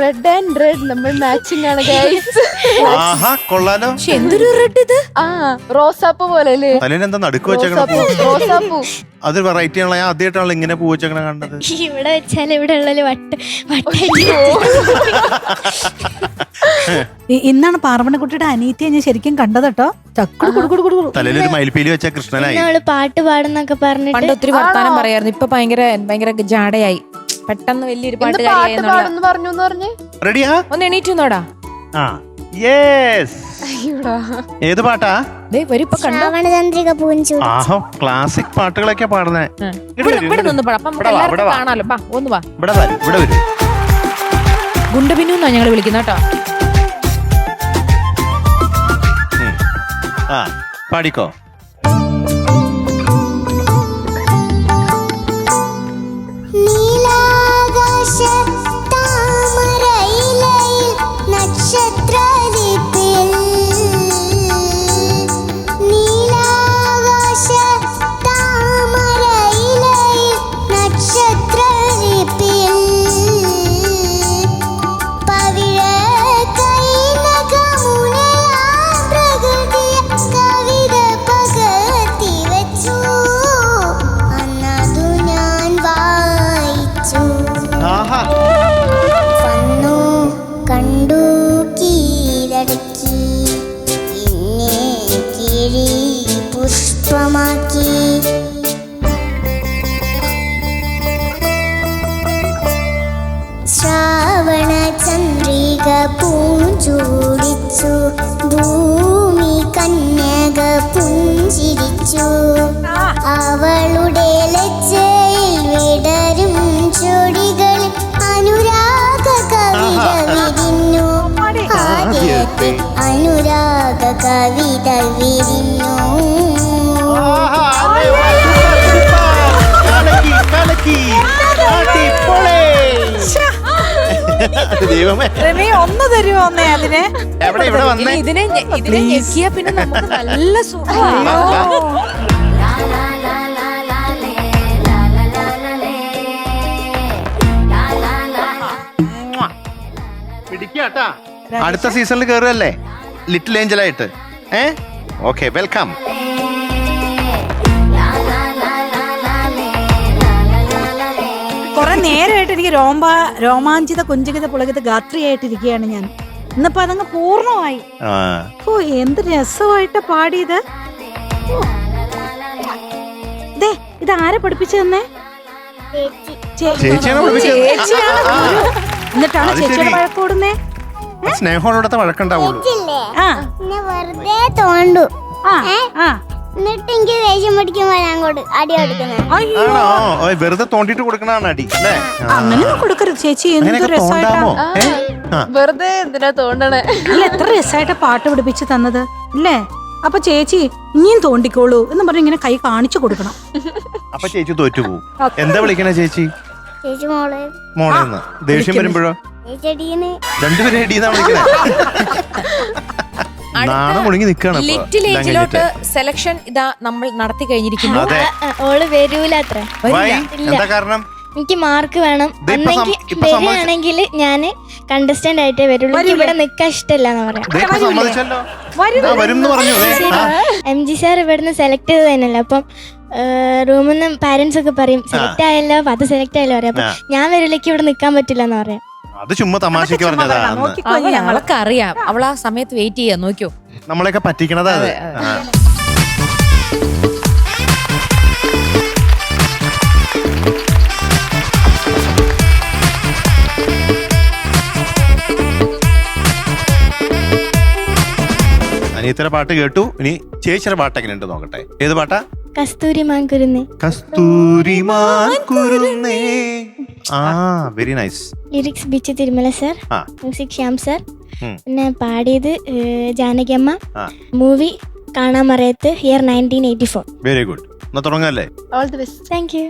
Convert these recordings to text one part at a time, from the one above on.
Red and red നമ്മൾ matching ആണ് guys ആഹാ കൊള്ളാലോ. പക്ഷെ എന്തൊരു റെഡ് ഇത്? ആ റോസാപ്പ് പോലെ അല്ലേ തലേനെന്താ നടുക്ക് വെച്ചേക്കണ റോസാപ്പൂ പൂ? റോസാപ്പൂ. അത് വെറൈറ്റി ആണല്ലോ. ഞാൻ ആദ്യമായിട്ടാണല്ലോ ഇങ്ങനെ പൂ വെച്ചേക്കണ കണ്ടത്. ഇവിടെ വെച്ചാൽ ഇവിടെ ഉള്ള വട്ട് വട്ട ഇ- ഇന്നാണ് പാർവണക്കുട്ടിയുടെ അനീത്തിയെ ഞാൻ ശരിക്കും കണ്ടത് കേട്ടോ. ചക്കുടു കുടു കുടു കുടു കുടു. തലയിൽ ഒരു മയിൽപ്പീലി വെച്ച കൃഷ്ണനായി. അവൾ പാട്ട് പാടുന്നൊക്കെ പണ്ട് പറഞ്ഞിട്ട് ഒത്തിരി വർത്താനം പറയായിരുന്നു. ഇപ്പൊ ഭയങ്കര ഭയങ്കര ജാടയായി. പെട്ടെന്ന് വലിയൊരു പാട്ട് പാടുന്നു പറഞ്ഞു എന്ന് പറഞ്ഞേ? റെഡിയാ ഒന്ന് എണീറ്റ് നോടാ ആ യെസ് ഏത് പാട്ടാ? ക്ലാസിക് പാട്ടുകളൊക്കെ പാടുന്നേ. ഗുണ്ടബിനു ഇങ്ങട് ഇവിടെ വരൂ, ഇവിടെ ഇങ്ങട് ദൈവമേ. ഒന്ന് തരുമോ ഒന്നേ അതിനെ? എവിടെ ഇവിടെ വന്നേ? ഇതിനെ ഇതിനെ ഞെക്കിയ പിന്നെ നമുക്ക് നല്ല സുഖം. പിടിക്കാട്ടാ. അടുത്ത സീസണിൽ കയറുകയല്ലേ ലിറ്റിൽ ഏഞ്ചൽ ആയിട്ട്. ഏ? Okay welcome. കുറെ നേരമായിട്ട് എനിക്ക് രോമ രോമാഞ്ചിത കുഞ്ചുകിത പുളകിത ഗാത്രിയായിട്ടിരിക്കുകയാണ് ഞാൻ. ഇന്നിപ്പോ അതങ്ങ് പൂർണമായി. ഓ എന്ത് രസമായിട്ട് പാടിയത്. ഇത് ആരെ പഠിപ്പിച്ചു തന്നെ. എന്നിട്ടാണ് ചേച്ചിയുടെ. വഴക്കൂടുന്നേ സ്നേഹമുള്ളടത്ത വഴക്കുണ്ടാവുള്ളൂ. ആ. വെറുതെ തോണ്ടു. ആ ആ. എന്നിട്ട് എനിക്ക് ദേഷ്യം പിടിക്കുമ്പോ ഞാൻ കൊടു അടി കൊടുക്കുന്നത് അയ്യോ. ആണോ? ഓ, വെറുതെ തോണ്ടിട്ട് കൊടുക്കണതാണ് അടി അല്ലേ? ആ. അങ്ങനെയൊന്നും കൊടുക്കരുത് ചേച്ചി. എന്ത് അങ്ങനെയൊക്കെ രസമായിട്ടാ തോണ്ടാമോ? ഏ? ആ. വെറുതെ എന്തിനാ തോണ്ടണേ? അല്ല എത്ര രസമായിട്ട് പാട്ട് പഠിപ്പിച്ച് തന്നത് അല്ലേ? അപ്പൊ ചേച്ചി ഇനിയും തോണ്ടിക്കോളൂ എന്ന് പറഞ്ഞ് ഇങ്ങനെ കൈ കാണിച്ചു കൊടുക്കണം. അപ്പൊ ചേച്ചി തോറ്റു പോകും എന്താ വിളിക്കണേ ചേച്ചി? ചേച്ചി മോൾ. മോളിൽ നിന്ന് ദേഷ്യം വരുമ്പോഴോ? നാണം മുഴുങ്ങി നിക്കാണ് ഇപ്പൊ. ലിറ്റിൽ ഏജിലോട്ട് സെലക്ഷൻ ഇതാ നമ്മൾ നടത്തി കഴിഞ്ഞിരിക്കുന്നു. ഓൾ വരൂല അത്ര. എന്താ കാരണം? എനിക്ക് മാർക്ക് വേണം. വരികയാണെങ്കിൽ ഞാൻ കണ്ടസ്റ്റന്റ് ആയിട്ടേ വരുള്ളൂ. ഇവിടെ നിക്കാൻ ഇഷ്ടമല്ല എന്ന് പറയാം. ദേ ഇപ്പൊ വരും. എന്ന് പറഞ്ഞു. ദേ, ആ. എം ജി സാർ ഇവിടുന്ന് സെലക്ട് ചെയ്ത് തന്നെയല്ല? അപ്പം റൂമിൽ നിന്ന് പാരന്റ്സ് ഒക്കെ പറയും സെലക്ട് ആയല്ലോ അത് സെലക്ട് ആയല്ലോ പറയാം. ഞാൻ വരിലേക്ക് ഇവിടെ നിക്കാൻ പറ്റില്ല എന്ന് പറയാം. അത് ചുമ്മാ തമാശക്ക് പറഞ്ഞതാ അന്ന്. നോക്കിക്കോ അവൾ ഇനി ഞങ്ങൾ. അവൾക്ക് അറിയാം അവൾ ആ സമയത്ത് വെയിറ്റ് ചെയ്യാ നോക്കിയോ? നമ്മളെയൊക്കെ പറ്റിക്കണതാ അത്. ആ. അനിയത്തിന്റെ പാട്ട് കേട്ടു. ഇനി ചേച്ചിയുടെ പാട്ട് എങ്ങനെയുണ്ട് നോക്കട്ടെ. ഏത് പാട്ടാ? കസ്തൂരി മാങ്കുരുന്ന് കസ്തൂരിമാൻ കുരുന്നേ. ആ very nice lyrics Bichu Thirumala sir music Shyam sir. പിന്നെ പാടിയത് ജാനകിയമ്മ ആ. Movie Kanamarayathu year nineteen eighty four very good എന്നാ തുടങ്ങല്ലേ all the best thank you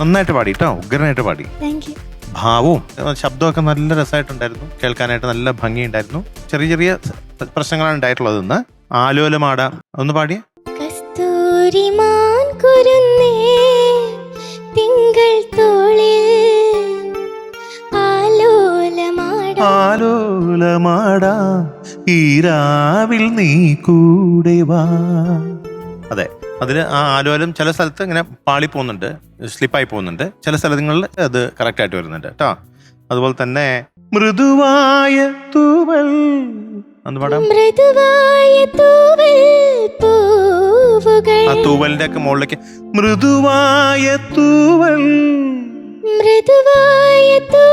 നന്നായിട്ട് പാടി കേട്ടോ ഉഗ്രനായിട്ട് പാടി. ഭാവവും ശബ്ദമൊക്കെ നല്ല രസമായിട്ടുണ്ടായിരുന്നു കേൾക്കാനായിട്ട് നല്ല ഭംഗിയുണ്ടായിരുന്നു. ചെറിയ ചെറിയ പ്രശ്നങ്ങളാണ് ഉണ്ടായിട്ടുള്ളത് ഇന്ന്. ആലോലമാട. ഒന്ന് പാടിയ. കസ്തൂരിമാൻ കുരുന്നേ തിങ്കൾ തോളിൽ ആലോലമാട. ആലോലമാട ഈരാവിൽ നീ കൂടെ വാ. അതെ. അതിൽ ആ ആലോലം ചില സ്ഥലത്ത് ഇങ്ങനെ പാളി പോകുന്നുണ്ട് സ്ലിപ്പായി പോകുന്നുണ്ട്. ചില സ്ഥലങ്ങളിൽ അത് കറക്റ്റ് ആയിട്ട് വരുന്നുണ്ട് കേട്ടോ. അതുപോലെ തന്നെ മൃദുവായ തൂവൽ. മൃദുവായ തൂവൽ പൂവുകൾ. ആ തൂവലിന്റെ ഒക്കെ മുകളിലേക്ക് മൃദുവായ തൂവൽ. മൃദുവായ തൂവൽ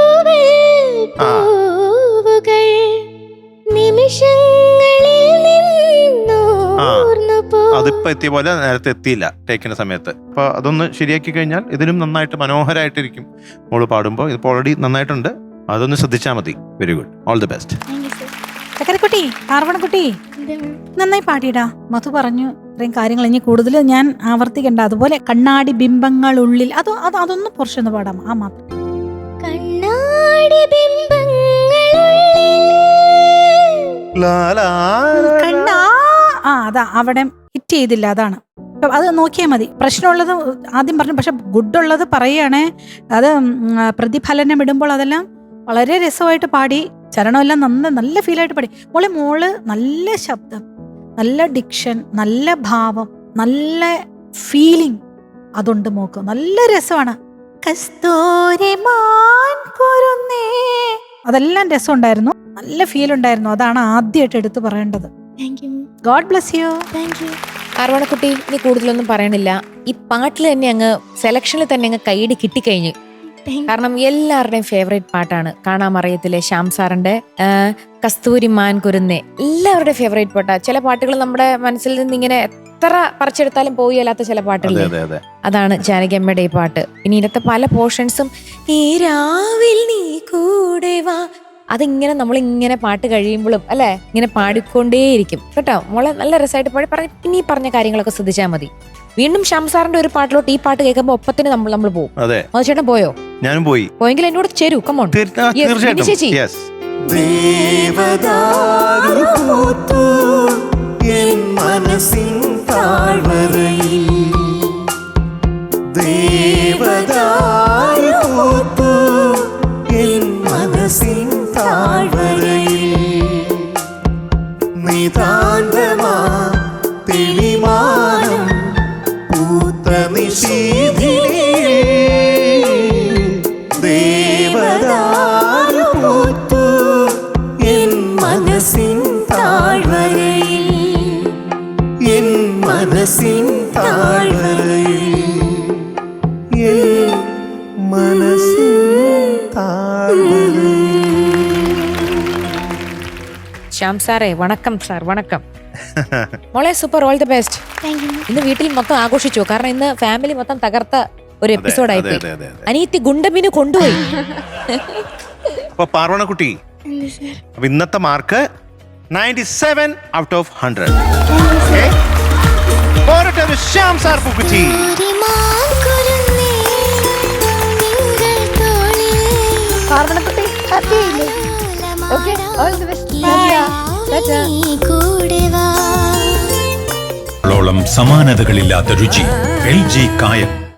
എത്തിയ പോലെ നേരത്തെ എത്തിയില്ല ടേക്കിന്റെ സമയത്ത്. അപ്പൊ അതൊന്ന് ശരിയാക്കി കഴിഞ്ഞാൽ ഇതിനും നന്നായിട്ട് മനോഹരമായിട്ടിരിക്കും മോൾ പാടുമ്പോൾ ഇത് ഓൾറെഡി നന്നായിട്ടുണ്ട്. അതൊന്ന് ശ്രദ്ധിച്ചാൽ മതി. Very good all the best. ചക്കരക്കുട്ടി പാർവണക്കുട്ടി നന്നായി പാടിയിടാ. മധു പറഞ്ഞു ഇത്രയും കാര്യങ്ങൾ. ഇനി കൂടുതൽ ഞാൻ ആവർത്തിക്കണ്ട. അതുപോലെ കണ്ണാടി ബിംബങ്ങൾ ഉള്ളിൽ. അത് അത് അതൊന്ന് പുറച്ചൊന്ന് പാടാം. ആ മാത്രം. കണ്ണാടി ബിംബങ്ങളുള്ളിൽ കണ്ണാ ആ അതാ അവിടെ ഹിറ്റ് ചെയ്തില്ല അതാണ്. അത് നോക്കിയാൽ മതി. പ്രശ്നമുള്ളത് ആദ്യം പറഞ്ഞു പക്ഷെ ഗുഡ് ഉള്ളത് പറയുകയാണേ അത് പ്രതിഫലനം ഇടുമ്പോൾ അതെല്ലാം വളരെ രസമായിട്ട് പാടി ചരണമെല്ലാം നന്ന നല്ല ഫീലായിട്ട് പാടി. മോളെ മോൾ നല്ല ശബ്ദം നല്ല ഡിക്ഷൻ നല്ല ഭാവം നല്ല ഫീലിംഗ് അതുണ്ട് മോക്ക് നല്ല രസമാണ്. അതെല്ലാം രസമുണ്ടായിരുന്നു. നല്ല ഫീൽ ഉണ്ടായിരുന്നു. അതാണ് ആദ്യമായിട്ട് എടുത്തു പറയേണ്ടത്. Thank you God bless you thank you പാർവണക്കുട്ടി നീ കൂടുതലൊന്നും പറയണില്ല. ഈ പാട്ടിൽ തന്നെ അങ്ങ് സെലക്ഷനിൽ തന്നെ അങ്ങ് കൈയ്യടി കിട്ടിക്കഴിഞ്ഞു. കാരണം എല്ലാവരുടെയും ഫേവറേറ്റ് പാട്ടാണ്. കാണാമറിയത്തിലെ ശ്യാം സാറിന്റെ കസ്തൂരി മാൻ കുരുന്നേ. എല്ലാവരുടെയും ഫേവറേറ്റ് പാട്ടാ. ചില പാട്ടുകൾ നമ്മുടെ മനസ്സിൽ നിന്ന് ഇങ്ങനെ എത്ര പറിച്ചെടുത്താലും പോയല്ലാത്ത ചില പാട്ടുകൾ. അതാണ് ജാനകിയമ്മയുടെ ഈ പാട്ട്. ഇനി ഇന്നത്തെ പല പോർഷൻസും ഈ രാവിൽ നീ കൂടെ വാ അതിങ്ങനെ നമ്മളിങ്ങനെ പാട്ട് കഴിയുമ്പോഴും അല്ലേ? ഇങ്ങനെ പാടിക്കൊണ്ടേയിരിക്കും. കേട്ടോ? മോളെ നല്ല രസമായിട്ട് പാടി പറഞ്ഞ പിന്നെ ഈ പറഞ്ഞ കാര്യങ്ങളൊക്കെ ശ്രദ്ധിച്ചാൽ മതി. വീണ്ടും ശ്യാം സാറിന്റെ ഒരു പാട്ടിലോട്ട് ഈ പാട്ട് കേൾക്കുമ്പോൾ ഒപ്പത്തിന് നമ്മൾ നമ്മൾ പോകും അതെ. അത് ചേട്ടൻ പോയോ? ഞാനും പോയി. പോയെങ്കിൽ എന്നോട് ചേരൂ കമോൺ ചേച്ചി. മനസ്സിൻ താഴ്വരയിൽ. മനസ്സിൻ താഴ്വരയിൽ തെളിമാനം പൂത്ത നിശീധിനിൽ ദേവദാരുപൂത്തു എൻ മനസ്സിൻ താഴ്വരയിൽ എൻ മനസ്സിൻ താഴ്വരയിൽ ശ്യാം സാറേ വണക്കം സാർ വണക്കം. മോളെ സൂപ്പർ ഓൾ ദി ബെസ്റ്റ് ഇന്ന് വീട്ടിൽ മൊത്തം ആഘോഷിച്ചു? കാരണം ഇന്ന് ഫാമിലി മൊത്തം തകർത്ത ഒരു എപ്പിസോഡ് ആയി അതെ പോയി അതെ അതെ അതെ. അനിയത്തി ഗുണ്ടബിന് കൊണ്ടുപോയി. അപ്പൊ പാർവണക്കുട്ടി അപ്പൊ ഇന്നത്തെ mark ninety seven out of hundred പോരട്ടെ ഒരു ശ്യാം സാർ പൂക്കുറ്റി. കസ്തൂരിമാൻ കുരുന്നേ തിങ്കൾ തോളിൽ പാർവണക്കുട്ടി ഓക്കെ ഓൾ ദി ബെസ്റ്റ് ോളം സമാനതകളില്ലാത്ത രുചി. എൽ ജി കായം